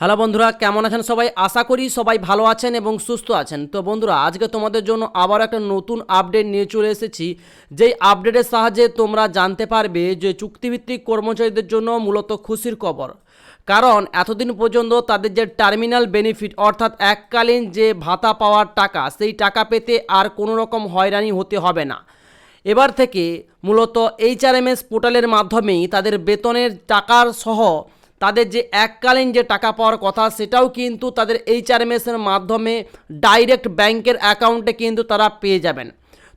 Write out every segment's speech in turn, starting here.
Hello বন্ধুরা, কেমন আছেন সবাই? আশা করি সবাই ভালো আছেন এবং সুস্থ আছেন। তো বন্ধুরা, আজকে তোমাদের জন্য আবার একটা নতুন আপডেট নিয়ে চলে এসেছি। যেই আপডেটের সাহায্যে তোমরা জানতে পারবে যে চুক্তিভিত্তিক কর্মচারীদের জন্য মূলত খুশির খবর। কারণ এতদিন পর্যন্ত তাদের যে টার্মিনাল বেনিফিট অর্থাৎ এককালীন যে ভাতা পাওয়ার টাকা, সেই টাকা পেতে আর কোনো রকম হয়রানি হতে হবে না। এবার থেকে মূলত এইচআরএমএস পোর্টালের মাধ্যমেই তাদের বেতনের টাকার সহ তাদের যে এককালীন যে টাকা পাওয়ার কথা সেটাও কিন্তু তাদের এইচআরএমএস এর মাধ্যমে ডাইরেক্ট ব্যাংকের অ্যাকাউন্টে কিন্তু তারা পেয়ে যাবেন।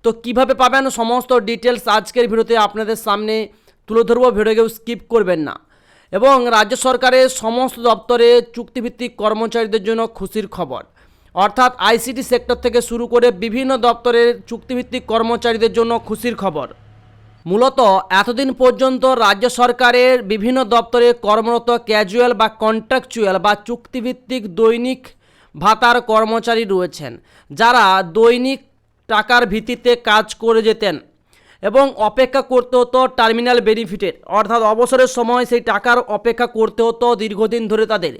তো কীভাবে পাবেন সমস্ত ডিটেলস আজকের ভিডিওতে আপনাদের সামনে তুলে ধরবো ভিডিওকেও স্কিপ করবেন না। এবং রাজ্য সরকারের সমস্ত দপ্তরে চুক্তিভিত্তিক কর্মচারীদের জন্য খুশির খবর। অর্থাৎ আইসিটি সেক্টর থেকে শুরু করে বিভিন্ন দপ্তরের চুক্তিভিত্তিক কর্মচারীদের জন্য খুশির খবর। মূলত এতদিন পর্যন্ত রাজ্য সরকারের বিভিন্ন দপ্তরে কর্মরত ক্যাজুয়াল বা কন্ট্রাকচুয়াল বা চুক্তিভিত্তিক দৈনিক ভাতার কর্মচারী রয়েছেন, যারা দৈনিক টাকার ভিত্তিতে কাজ করে যেতেন এবং অপেক্ষা করতে হতো টার্মিনাল বেনিফিটের। অর্থাৎ অবসরের সময় সেই টাকার অপেক্ষা করতে হতো দীর্ঘদিন ধরে তাদের।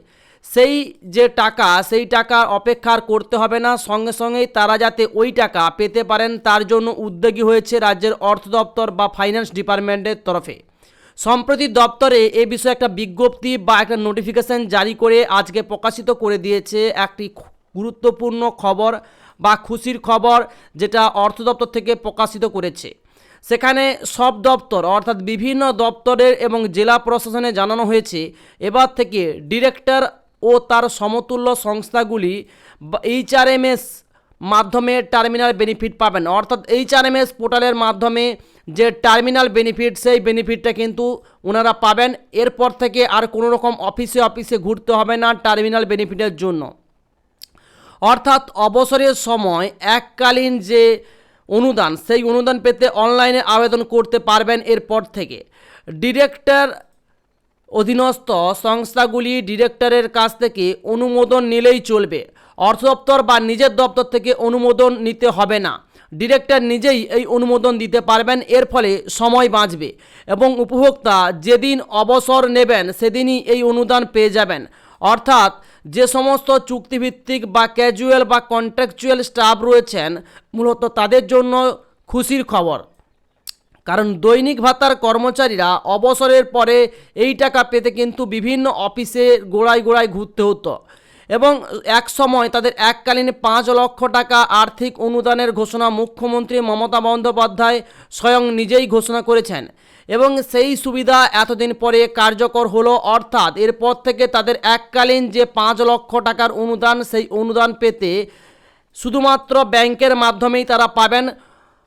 সেই যে টাকা, সেই টাকা অপেক্ষার করতে হবে না। সঙ্গে সঙ্গেই তারা যাতে ওই টাকা পেতে পারেন, তার জন্য উদ্যোগী হয়েছে রাজ্যের অর্থ দপ্তর বা ফাইন্যান্স ডিপার্টমেন্টের তরফে। সম্প্রতি দপ্তরে এ বিষয়ে একটা বিজ্ঞপ্তি বা একটা নোটিফিকেশন জারি করে আজকে প্রকাশিত করে দিয়েছে একটি গুরুত্বপূর্ণ খবর বা খুশির খবর, যেটা অর্থ দপ্তর থেকে প্রকাশিত করেছে। সেখানে সব দপ্তর, অর্থাৎ বিভিন্ন দপ্তরের এবং জেলা প্রশাসনে জানানো হয়েছে, এবার থেকে ডিরেক্টর ও তার সমতুল্য সংস্থাগুলি এইচআরএমএস মাধ্যমে টার্মিনাল বেনিফিট পাবেন। অর্থাৎ এইচআরএমএস পোর্টালের মাধ্যমে যে টার্মিনাল বেনিফিট সেই বেনিফিটটা কিন্তু ওনারা পাবেন। এরপর থেকে আর কোনো রকম অফিসে অফিসে ঘুরতে হবে না টার্মিনাল বেনিফিটের জন্য। অর্থাৎ অবসরের সময় এককালীন যে অনুদান, সেই অনুদান পেতে অনলাইনে আবেদন করতে পারবেন এরপর থেকে। ডিরেক্টর অধীনস্থ সংস্থাগুলি ডিরেক্টরের কাছ থেকে অনুমোদন নিলেই চলবে। অর্থ দপ্তর বা নিজের দপ্তর থেকে অনুমোদন নিতে হবে না। ডিরেক্টর নিজেই এই অনুমোদন দিতে পারবেন, এর ফলে সময় বাঁচবে এবং উপভোক্তা যেদিন অবসর নেবেন, সেদিনই এই অনুদান পেয়ে যাবেন। অর্থাৎ যে সমস্ত চুক্তিভিত্তিক বা ক্যাজুয়াল বা কন্ট্রাকচুয়াল স্টাফ রয়েছেন, মূলত তাদের জন্য খুশির খবর। কারণ দৈনিক ভাতার কর্মচারীরা অবসরের পরে এই টাকা পেতে কিন্তু বিভিন্ন অফিসে গোড়ায় গোড়ায় ঘুরতে হতো। এবং এক সময় তাদের এককালীন পাঁচ লক্ষ টাকা আর্থিক অনুদানের ঘোষণা মুখ্যমন্ত্রী মমতা বন্দ্যোপাধ্যায় স্বয়ং নিজেই ঘোষণা করেছেন। এবং সেই সুবিধা এতদিন পরে কার্যকর হলো, অর্থাৎ এরপর থেকে তাদের এককালীন যে পাঁচ লক্ষ টাকার অনুদান, সেই অনুদান পেতে শুধুমাত্র ব্যাংকের মাধ্যমেই তারা পাবেন।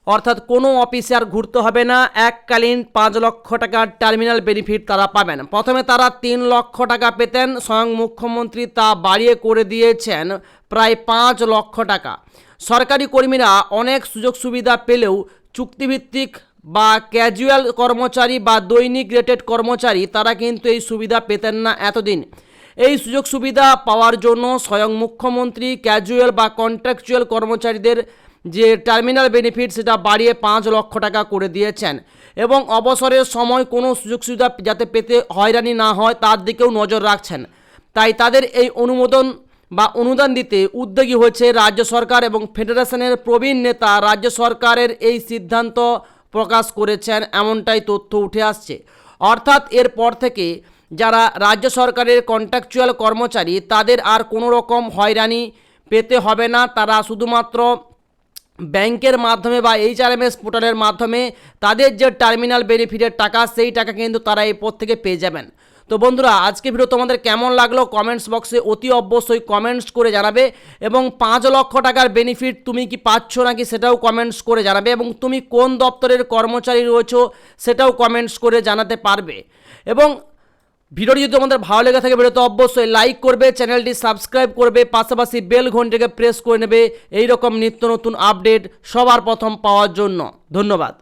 অর্থাৎ কোনো অফিসে আর ঘুরতে হবে না। এককালীন পাঁচ লক্ষ টাকার টার্মিনাল বেনিফিট তারা পাবেন। প্রথমে তারা তিন লক্ষ টাকা পেতেন। স্বয়ং মুখ্যমন্ত্রী তা বাড়িয়ে করে দিয়েছেন প্রায় পাঁচ লক্ষ টাকা। সরকারি কর্মীরা অনেক সুযোগ সুবিধা পেলেও চুক্তিভিত্তিক বা ক্যাজুয়াল কর্মচারী বা দৈনিক রেটেড কর্মচারী তারা কিন্তু এই সুবিধা পেতেন না এতদিন। এই সুযোগ সুবিধা পাওয়ার জন্য স্বয়ং মুখ্যমন্ত্রী ক্যাজুয়াল বা কন্ট্রাকচুয়াল কর্মচারীদের যে টার্মিনাল বেনিফিট সেটা বাড়িয়ে পাঁচ লক্ষ টাকা করে দিয়েছেন। এবং অবসরের সময় কোনো সুযোগ সুবিধা যাতে পেতে হয়রানি না হয় তার দিকেও নজর রাখছেন। তাই তাদের এই অনুমোদন বা অনুদান দিতে উদ্যোগী হয়েছে রাজ্য সরকার এবং ফেডারেশনের প্রবীণ নেতা রাজ্য সরকারের এই সিদ্ধান্ত প্রকাশ করেছেন, এমনটাই তথ্য উঠে আসছে। অর্থাৎ এরপর থেকে যারা রাজ্য সরকারের কন্ট্রাকচুয়াল কর্মচারী, তাদের আর কোনো রকম হয়রানি পেতে হবে না। তারা শুধুমাত্র ব্যাংকের মাধ্যমে বা এইচআরএমএস পোর্টালের মাধ্যমে তাদের যে টার্মিনাল বেনিফিটের টাকা, সেই টাকা কিন্তু তারা এরপর থেকে পেয়ে যাবেন। তো বন্ধুরা, আজকে ভিডিও তোমাদের কেমন লাগল কমেন্টস বক্সে অতি অবশ্যই কমেন্টস করে জানাবে এবং পাঁচ লক্ষ টাকার বেনিফিট তুমি কি পাচ্ছ নাকি সেটাও কমেন্টস করে জানাবে এবং তুমি কোন দপ্তরের কর্মচারী রয়েছো সেটাও কমেন্টস করে জানাতে পারবে। এবং ভিডিওটি যদি তোমাদের ভালো লেগে থাকে ভিডিওতে অবশ্যই লাইক করবে চ্যানেলটি সাবস্ক্রাইব করবে, পাশাপাশি বেল ঘন্টাকে প্রেস করে নেবে। এই রকম নিত্য নতুন আপডেট সবার প্রথম পাওয়ার জন্য। ধন্যবাদ।